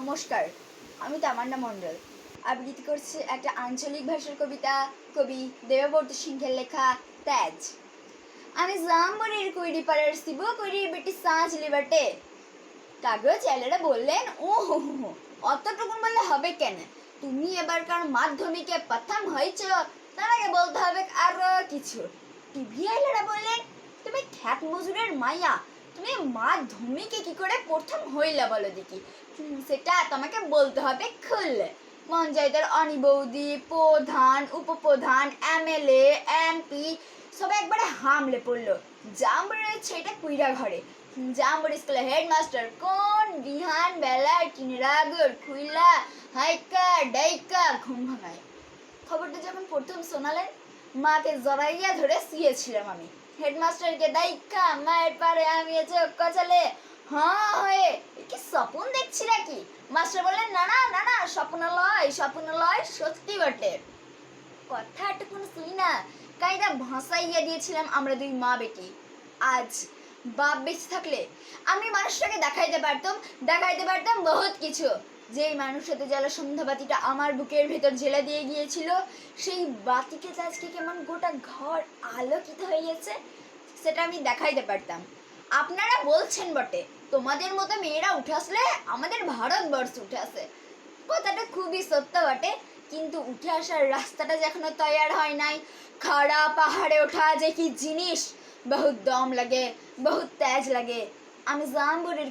নমস্কার, আমি তামান্না মণ্ডল। আবৃত্তি করছি একটা আঞ্চলিক ভাষার কবিতা, কবি দেবব্রত সিংহের লেখা তেজ আমি জামবনির কুইরি পাড়ার শিব কুইরি বেটি সাঁচ লিবাটে। কাগজ ছেলেরা বললেন ও হো অতটুকুন বললে হবে কেন? তুমি এবারকার মাধ্যমিকে প্রথম হয়েছ, তার আগে বলতে হবে আরও কিছু। টিভি আইলেরা বললেন, তুমি খ্যাত মজুরের মাইয়া তুমি মাধ্যমিকে কি করে প্রথম হইলা বলো দেখি? সেটা তোমাকে বলতে হবে খুললে পঞ্চায়েতের অনিবৌদি প্রধান, উপপ্রধান, এমএলএ, এমপি সব একবারে হামলে পড়ল। জাম্বুর রয়েছে এটা কুইরা ঘরে। জাম্বুর স্কুলে হেডমাস্টার কোন বিহান বেলা কিনরাগর খুইলা হাইকা ডাইকা ঘুম ভাঙায়। খবরটা যখন প্রথম শোনালেন, মাকে জড়াইয়া ধরে শুয়েছিলাম আমি। হেডমাস্টারকে দাইকা মায়ের পারে আমি চোখ কচালে। হ্যাঁ হয়ে, কি স্বপ্ন দেখছি নাকি? মাস্টার বললেন, না না না না, স্বপ্ন লয় স্বপ্ন লয়, সত্যি বটে। কথাটা কোনো শুনি না কায়দা ভাসাইয়া দিয়েছিলাম আমরা দুই মা বেটি আজ বাপ বেঁচে থাকলে আমি মানুষটাকে দেখাইতে পারতাম দেখাইতে পারতাম বহুত কিছু। যেই মানুষটাতে জ্বালা সন্ধ্যাবাতিটা আমার বুকের ভেতর জেলে দিয়ে গিয়েছিল, সেই বাতিকে আজকে কেমন গোটা ঘর আলোকিত হয়ে গেছে, সেটা আমি দেখাইতে পারতাম। আপনারা বলছেন বটে, তোমাদের মতো মেয়েরা উঠে আসলে আমাদের ভারতবর্ষ উঠে আসে। কথাটা খুবই সত্য বটে, কিন্তু উঠে আসার রাস্তাটা যে এখনও তৈয়ার হয় নাই, খাড়া পাহাড়ে ওঠা যে কি জিনিস বহুত দম লাগে বহুত তেজ লাগে। আমি জাম্বুরের